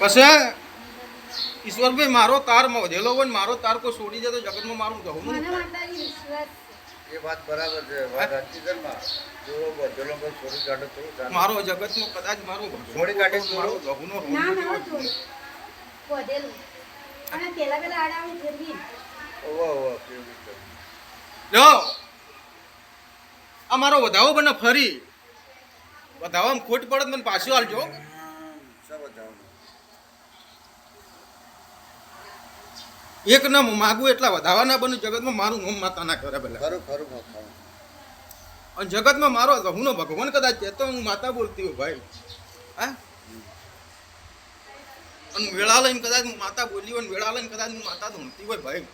પછી ઈશ્વરભાઈ મારો તાર વધેલો હોય ને મારો તાર કોઈ છોડી જાય તો જગતમાં મારું જવું મને માતાજી વિશ્વાસ એ વાત બરાબર છે. વાત સાચી છે બધેલો છોડી કાઢો તો મારો જગતમાં કદાચ મારું છોડી કાઢે તો મારો ના જેવો ના વધેલું અને પેલા પેલા આડાવી ફેરવી ઓવો ઓવો કેવી રીતે? આ મારો વધાવો બને ફરી. વધાવો ખોટ પડે મને પાછું હાલજો શું એક ના માગું એટલા વધાવાના બન્યું જગતમાં મારું નામ માતા ના કરે પેલા ખરું ખરું અને જગતમાં મારો ગહુનો ભગવાન કદાચ કહેતો હું માતા બોલતી હોય ભાઈ. હા? અને વેળા લઈને કદાચ હું માતા બોલી હોય ને વેળા લઈને કદાચ હું માતા ધૂણતી હોય ભાઈ.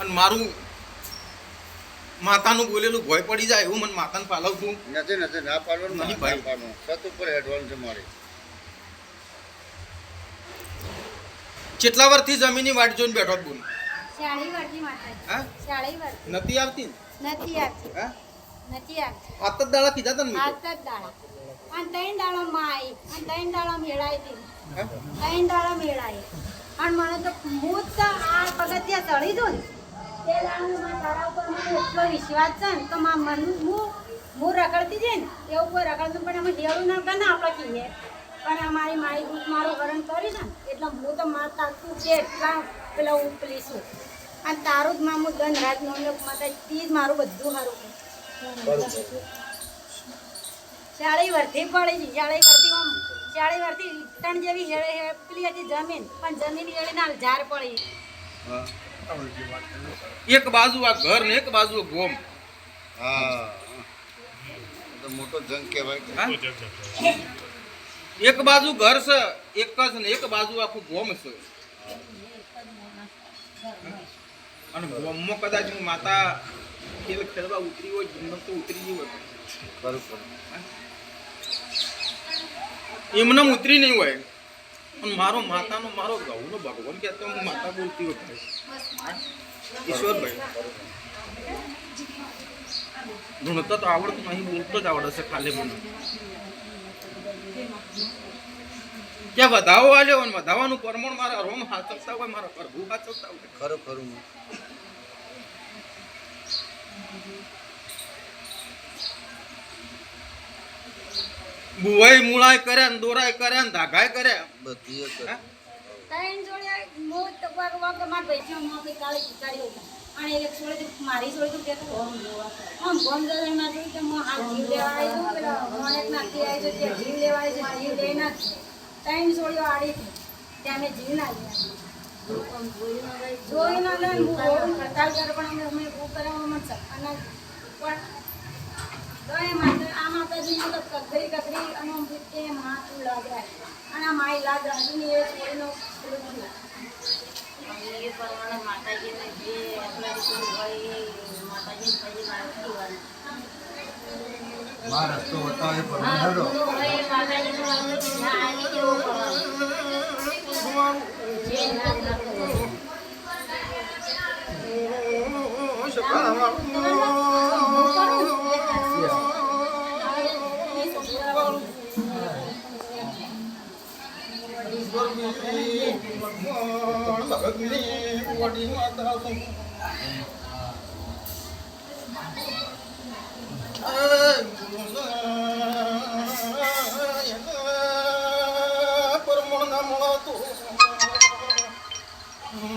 અને મારું માતાનું બોલેલું ભય પડી જાય એવું મને માતાને પાલવ છું નથી નથી ના પાડવાનું નહીં ભાઈ. સત ઉપર હેડવાનું છે મારી. કેટલા વર્ષથી જમીનની વાટ જોઈને બેઠો બોલ. હા? નથી આવતી? નથી આવતી. હા? નથી આવતી. આત જ દાડા કીધા તને હાથ જ દાડા. અને ત્રણ દાડા માઈ અને ત્રણ દાડા મેળાઈ હતી? ત્રણ દાડા મેળાઈ. અને મને તો હું જ આ પગથિયા ચડી દઉં તે દાડે તારા ઉપર મને એટલો વિશ્વાસ છે ને તો મન હું હું રખડતી જઈ ને એવું કોઈ રખડતું પણ અમે દેવું ના આપણે કહીએ. પણ અમારી મારી દૂધ મારું હરણ કરી ને એટલે હું તો મારા તાતું છે એટલા પેલા ઉપલી છું. અને તારું જ મામું ધનરાજ રાજ માતા તી જ મારું બધું સારું ચાળી વર્ધી પડી છે ચાળી વર્ધી આમ ચાળી વર્ધી ત્રણ જેવી હેળે હે- પેલી હતી જમીન પણ જમીન હેળી ના ઝાર પડી એક બાજુ આ ઘર ને એક બાજુ ગોમ. હા. મોટો જંગ કહેવાય. હા? એક બાજુ ઘર છે એક જ ને એક બાજુ આખું ગોમ છે. અને ગોમમાં કદાચ હું માતા ખેલ ખેલવા ઉતરી હોય જીવન તો ઉતરી ગયું હોય. ખરું એમને ઉતરી નહીં હોય. પણ મારો માતાનો મારો ગૌનો ભગવાન કહેતો હું માતા બોલતી હોય ઈશ્વરભાઈ. ધૂણતો તો આવડતું નહીં બોલતો જ આવડે છે ખાલી મને. ક્યાં વધાવો આલ્યો હોય વધાવાનું પરમણ મારા રોમ હાચવતા હોય મારા પ્રભુ હાચવતા હોય. ખરું ખરું. બુવાઈ મૂળાય કર્યા ને દોરાય કર્યા ને ધાગાય કર્યા બધી હા? ત્રણ જોડે મો તો વાગ માર ભાઈ મો કે કાળી ચીકાડી હતા. અને એક છોડે તો મારી છોડે તો કે હોમ જોવા. આમ હોમ જોવા ના જોઈ તો મો આ જીવ લેવા આવી તો પેલા મોનેક નાખી આવી તો તે જીવ લેવા છે, જીવ લઈ ના ત્રણ જોડ્યો આડી હતી. ત્યાં મેં જીવ ના લીધા. જોઈ ના લે હું હોમ કરતા કર પણ અમે હું કરાવવા મન અને પણ તો એ માટે આ માતાજીને તો કકરી કકરી અને રીતે હાથ લાગ રાખે અને આ માય લાગ રાખીને એ છોડીનો. એ પ્રમાણે માતાજીને જે રીતનું હોય એ માતાજીને પછી માનતી માં રસ્તો બતાવે પર હોય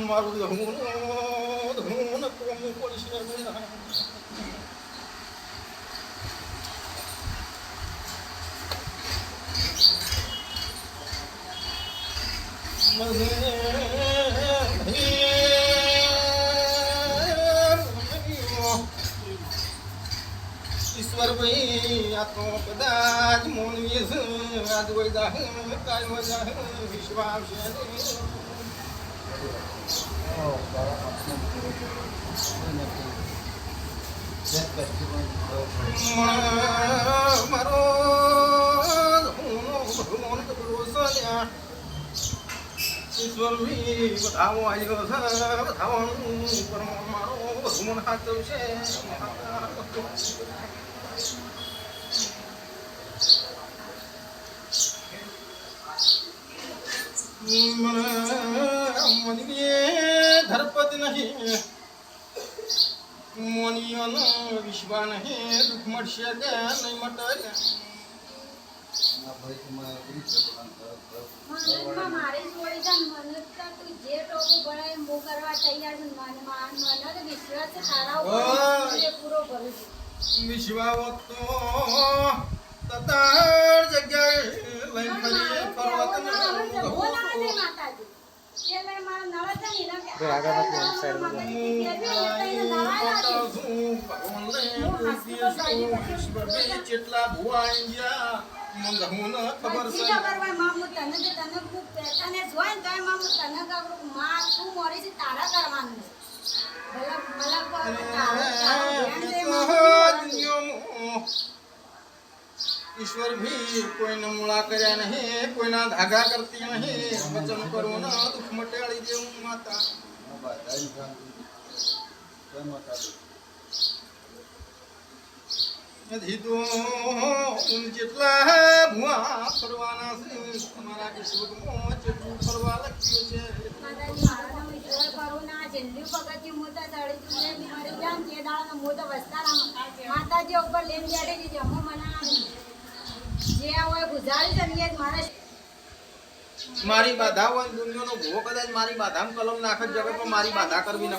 મારું ધૂન ધૂન કોમ પડશે ઈશ્વર ભાઈ આ તો કદાચ મોનવી આજ કાલ વૈદા વિશ્વાસ મારો ભગવાન કરો સલ્યા ઈશ્વર ભી બધાવો આવ્યો છે બધાવાનું પરમાણુ મારો ભગવાન હાચવશે મને ધરપત નહીં. મોનિયોનો વિશ્વા નહીં, દુઃખ મળશે નહીં મટે. મારી જોડે છે મને તું જે ટોપું ભરાય હું કરવા તૈયાર છું. મને મને વિશ્વાસ છે તારા ઉપર પૂરો કરું છું. વિશ્વા તો તતાર જગ્યાએ લઈ ફરી ફરવા તને બોલાવા માતાજી. એટલે મારા નળ છે ને કે માતાજી કે છે, એટલે એને નવાયા છે. જેટલા ભુવા મને હું ન ખબર પછી છે. ખબર હોય, માં હું તને તો તને ખૂબ પહેચાને જોઈ ને તોયમાં તને કહું, માં તું મોરી છે તારા કરવાનું. ભલે ભલે તારો- ઈશ્વર ભી કોઈને મૂળા કર્યા નહીં કોઈના ધાગા કરતી નહીં. વચન કરવું ના દુઃખ મટાડી દેવું માતા. તો ઉન જેટલા ભુવા ફરવાના છે તમારા જેટલું ફરવા લખ્યું છે. માતાજી ઉપર લેમ બેઠી હતી જમો મને જે હોય ગુજારી છે ને મારા મારી બાધા હોય દુનિયાનો ભૂવો કદાચ મારી બાધામાં કલમ નાખે જગત પણ મારી બાધા કરવી ન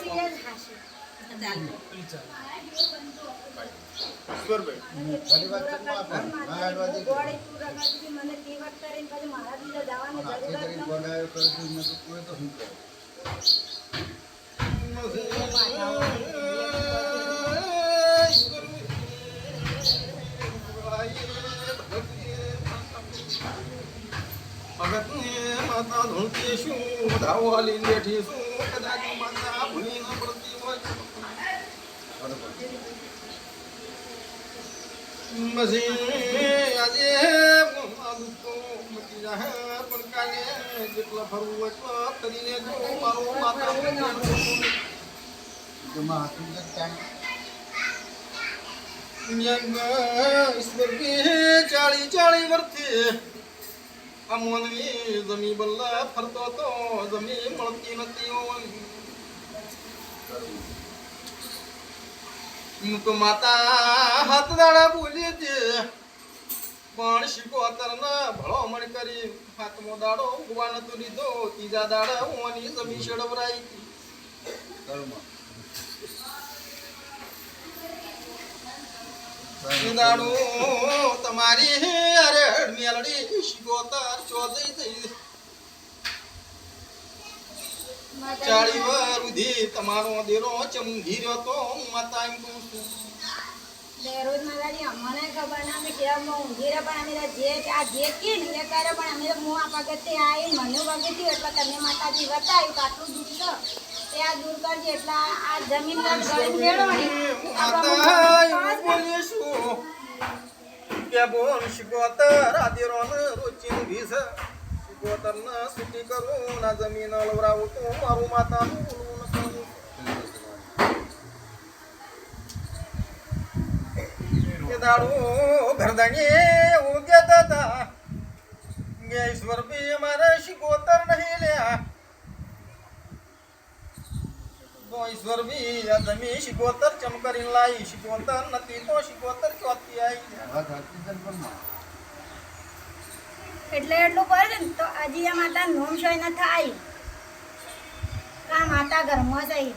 ખુશી ને માતા ધૂળતી શું ધાવાલી લેઠી શું કદાચ માતા ભૂલી ન પડતી હોય બરોબર પછી આજે મારું તો મટી જાહે પણ કાલે જેટલા ફરવું હોય તો કરીને જો મારું માતા ભૂલી તેમાં હાથું જે ટાઈમ ચાળી ચાળી વર્ષથી આ મોનવી જમી બલ્લા ફરતો તો જમી મળતી નથી હું તો માતા હાથ દાડા બોલી છે પણ શીખો તરના ભળો મણ કરી. હાથમો દાડો ઉગવા નતો લીધો ત્રીજા દાડા ઓની જમી શેડવરાઈ હતી. દાડો તમારી અરે મેલડી શિકોતર ચોદઈ થઈ માતાજી ચાળી વાર તમારો દેરો ચમગી રહ્યો તો માતા એમ કહું છું. રોજ માતાજી અમને ખબર ના અમે કેવા ઊંઘી રહ્યા પણ અમે જે આ જે કી ને એ કરે પણ અમે હું આ પગથિયે આવી મને પગથિયું એટલે તમે માતાજી બતાવ્યું કે આટલું દુઃખ છે તે આ દૂર કરજે એટલે આ આ જમીન પર ગળી મેળવણી માતા બોલીએ છું. કે બોલ શિકોતર આ દેરો ભીસ શિકોતર ને સુટી કરું ના જમીન લવરાવું તો મારું માતાનું બોલવું ન કરું કે દાડો ઘરદાની એવું કહેતા હતા કે ઈશ્વર બી અમારે શિકોતર નહીં લ્યા તો ઈશ્વર બી આ જમી શિકોતર ચમ કરીને લાવી શિકોતર નથી તો શિકોતર ચોથી આવી વાત હાથું છે પણ એટલે એટલું કરે ને, તો હજી આ માતા નોમ શોય ન થાય આ માતા ઘરમાં છે ઈ.